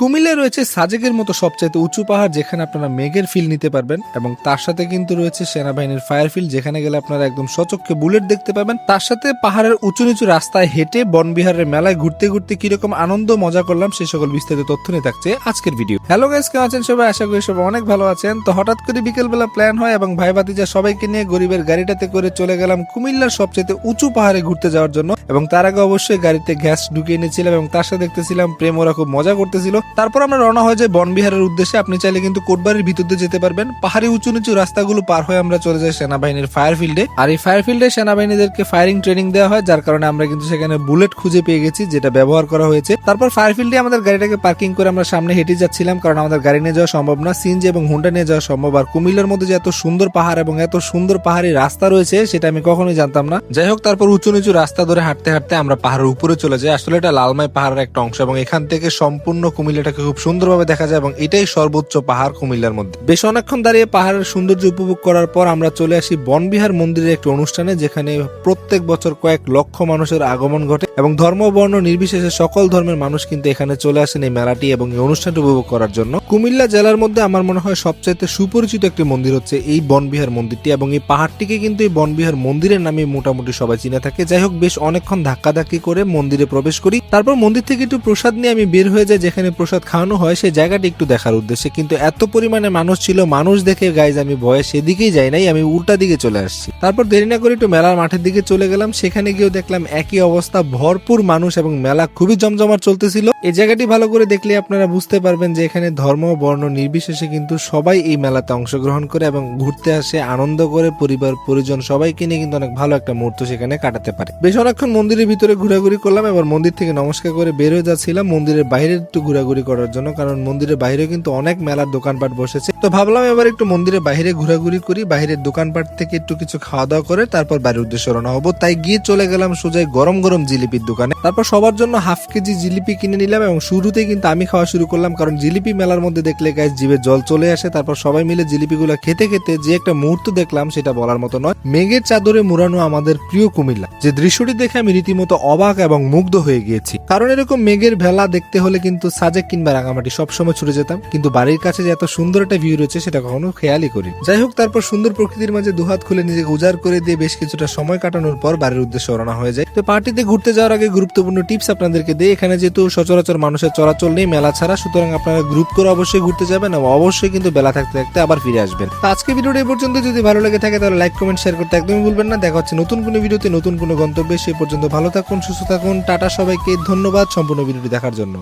কুমিল্লা রয়েছে সাজেকের মতো সবচাইতে উঁচু পাহাড় যেখানে আপনারা মেঘের ফিল নিতে পারবেন, এবং তার সাথে কিন্তু রয়েছে সেনাবাহিনীর ফায়ার ফিল যেখানে গেলে আপনারা একদম সচক্ষে বুলেট দেখতে পাবেন। তার সাথে পাহাড়ের উঁচু নিচু রাস্তায় হেঁটে বনবিহারের মেলায় ঘুরতে ঘুরতে কীরকম আনন্দ, মজা করলাম সেই সকল বিস্তারিত তথ্য নিয়ে থাকছে আজকের ভিডিও হ্যালো গাইস কেমন আছেন সবাই? আশা করি সবাই অনেক ভালো আছেন। তো হঠাৎ করে বিকেলবেলা প্ল্যান হয় এবং ভাই ভাতিজা সবাইকে নিয়ে গরিবের গাড়িটাতে করে চলে গেলাম কুমিল্লার সবচেয়ে উঁচু পাহাড়ে ঘুরতে যাওয়ার জন্য। এবং তার আগে অবশ্যই গাড়িতে গ্যাস ঢুকিয়ে নিয়েছিলাম এবং তার সাথে দেখতেছিলাম প্রেম ওরা খুব মজা করতেছিল। তারপর আমরা রওনা হয়ে যাই বনবিহারের উদ্দেশ্যে। আপনি চাইলে কিন্তু কোটবাড়ির ভিতর দিয়ে যেতে পারবেন। পাহাড়ি উঁচু নিচু রাস্তাগুলো পার হয়ে আমরা চলে যাই সেনাবাহিনীর ফায়ার ফিল্ডে আর এই ফায়ার ফিল্ডে সেনাবাহিনীদেরকে ফায়ারিং ট্রেনিং দেওয়া হয়, যার কারণে আমরা কিন্তু সেখানে বুলেট খুঁজে পেয়ে গেছি, যেটা ব্যবহার করা হয়েছে। তারপর ফায়ার ফিল্ডে আমাদের গাড়িটাকে পার্কিং করে আমরা সামনে হেঁটে যাচ্ছিলাম, কারণ আমাদের গাড়ি নিয়ে যাওয়া সম্ভব না। সিনজি এবং হুন্ডা নিয়ে যাওয়া সম্ভব। আর কুমিল্লার মধ্যে যে এত সুন্দর পাহাড় এবং এত সুন্দর পাহাড়ি রাস্তা রয়েছে, সেটা আমি কখনোই জানতাম না। যাই হোক, তারপর উঁচু নিচু রাস্তা ধরে হাঁটতে হাঁটতে আমরা পাহাড়ের উপরে চলে যাই। আসলে এটা লালমাই পাহাড়ের একটা অংশ এবং এখান থেকে সম্পূর্ণ কুমিল্লাটাকে খুব সুন্দরভাবে দেখা যায় এবং এটাই সর্বোচ্চ পাহাড় কুমিল্লার মধ্যে। বেশ অনেকক্ষণ দাঁড়িয়ে পাহাড়ের সৌন্দর্য উপভোগ করার পর আমরা চলে আসি বনবিহার মন্দিরের একটি অনুষ্ঠানে, যেখানে প্রত্যেক বছর কয়েক লক্ষ মানুষের আগমন ঘটে এবং ধর্ম বর্ণ নির্বিশেষে সকল ধর্মের মানুষ কিন্তু এখানে চলে আসেন এই মেলাটি এবং এই অনুষ্ঠানটি উপভোগ করার জন্য। কুমিল্লা জেলার মধ্যে আমার মনে হয় সবচাইতে সুপরিচিত একটি মন্দির হচ্ছে এই বনবিহার মন্দিরটি এবং এই পাহাড়টিকে কিন্তু এই বনবিহার মন্দিরের নামে মোটামুটি সবাই চিনে থাকে। যাই হোক, বেশ অনেকক্ষণ ধাক্কাধাক্কি করে মন্দিরে প্রবেশ করি। তারপর মন্দির থেকে একটু প্রসাদ নিয়ে আমি বের হয়ে যাই, যেখানে প্রসাদ খাওয়ানো হয়, সেই জায়গাটি একটু দেখার উদ্দেশ্যে। কিন্তু এত পরিমাণে মানুষ ছিল, মানুষ দেখে, গাইজ, আমি ভয়ে সেদিকেই যাই নাই, আমি উল্টা দিকে চলে আসছি। তারপর দেরি না করে একটু মেলার মাঠের দিকে চলে গেলাম। সেখানে গিয়েও দেখলাম একই অবস্থা, ভরপুর মানুষ এবং মেলা খুবই জমজমাট চলতেছিল। এই জায়গাটি ভালো করে দেখলে আপনারা বুঝতে পারবেন যে এখানে ধর্ম, বর্ণ নির্বিশেষে কিন্তু সবাই এই মেলাতে অংশগ্রহণ করে এবং ঘুরতে আসে, আনন্দ করে, পরিবার, পরিজন সবাইকে নিয়ে কিন্তু অনেক ভালো একটা মুহূর্ত সেখানে কাটাতে পারে। বেশ অনেকক্ষণ মন্দিরের ভিতরে ঘোরাঘুরি করলাম, এবার মন্দির থেকে নমস্কার করে বের হয়ে যাচ্ছিলাম। মন্দিরের বাইরে একটু ঘোরাঘুরি করার জন্য, কারণ মন্দিরের বাইরে কিন্তু অনেক মেলার দোকানপাট বসেছে। তো ভাবলাম এবার একটু মন্দিরের বাইরে ঘোরাঘুরি করি, বাইরের দোকানপাট থেকে একটু কিছু খাওয়া দাওয়া করে তারপর বাড়ির উদ্দেশ্যে রওনা হব। তাই গিয়ে চলে গেলাম সোজাই গরম গরম জিলিপির দোকানে। তারপর সবার জন্য হাফ কেজি জিলিপি কিনে নিলাম এবং শুরুতেই কিন্তু আমি খাওয়া শুরু করলাম, কারণ জিলিপি মেলার মধ্যে দেখলে গায়ে জিভে জল চলে আসে। তারপর সবাই মিলে জিলিপিগুলো খেতে খেতে যে একটা মুহূর্ত দেখলাম সেটা বলার মতো নয়। মেঘের চাদরে মুড়ানো আমাদের প্রিয় কুমিল্লা, যে দৃশ্যটি দেখে আমি রীতিমতো অবাক এবং মুগ্ধ হয়ে গিয়েছি। কারণ এরকম মেঘের ভেলা দেখতে হলে কিন্তু সাজেক কিংবা রাঙামাটি, সবসময় ছুটে যেতাম। কিন্তু বাড়ির কাছে যে এত সুন্দর একটা ভিউ রয়েছে, সেটা কখনো খেয়ালই করি যাই হোক, তারপর সুন্দর প্রকৃতির মাঝে দুহাত খুলে নিজেকে উজাড় করে দিয়ে বেশ কিছুটা সময় কাটানোর পর বাড়ির উদ্দেশ্যে রওনা হয়ে যায় তো পার্টিতে ঘুরতে যাওয়ার আগে গুরুত্বপূর্ণ টিপস আপনাদেরকে দিই। এখানে যেহেতু সচরাচর মানুষের চলাচল নেই, মেলা ছাড়া, সুতরাং আপনারা গ্রুপ করে অবশ্যই ঘুরতে যাবেন অবশ্যই কিন্তু বেলা থাকতে থাকতে আবার ফিরে আসবেন। তো আজকে ভিডিওটা এই পর্যন্ত। যদি ভালো লেগে থাকে, তাহলে লাইক কমেন্ট শেয়ার করতে একদমই ভুলবেন না। দেখা হচ্ছে নতুন কোনো ভিডিওতে, নতুন কোনো গন্তব্যে। সে পর্যন্ত ভালো থাকুন, সুস্থ থাকুন। টাটা সবাইকে। ধন্যবাদ সম্পূর্ণ ভিডিওটি দেখার জন্য।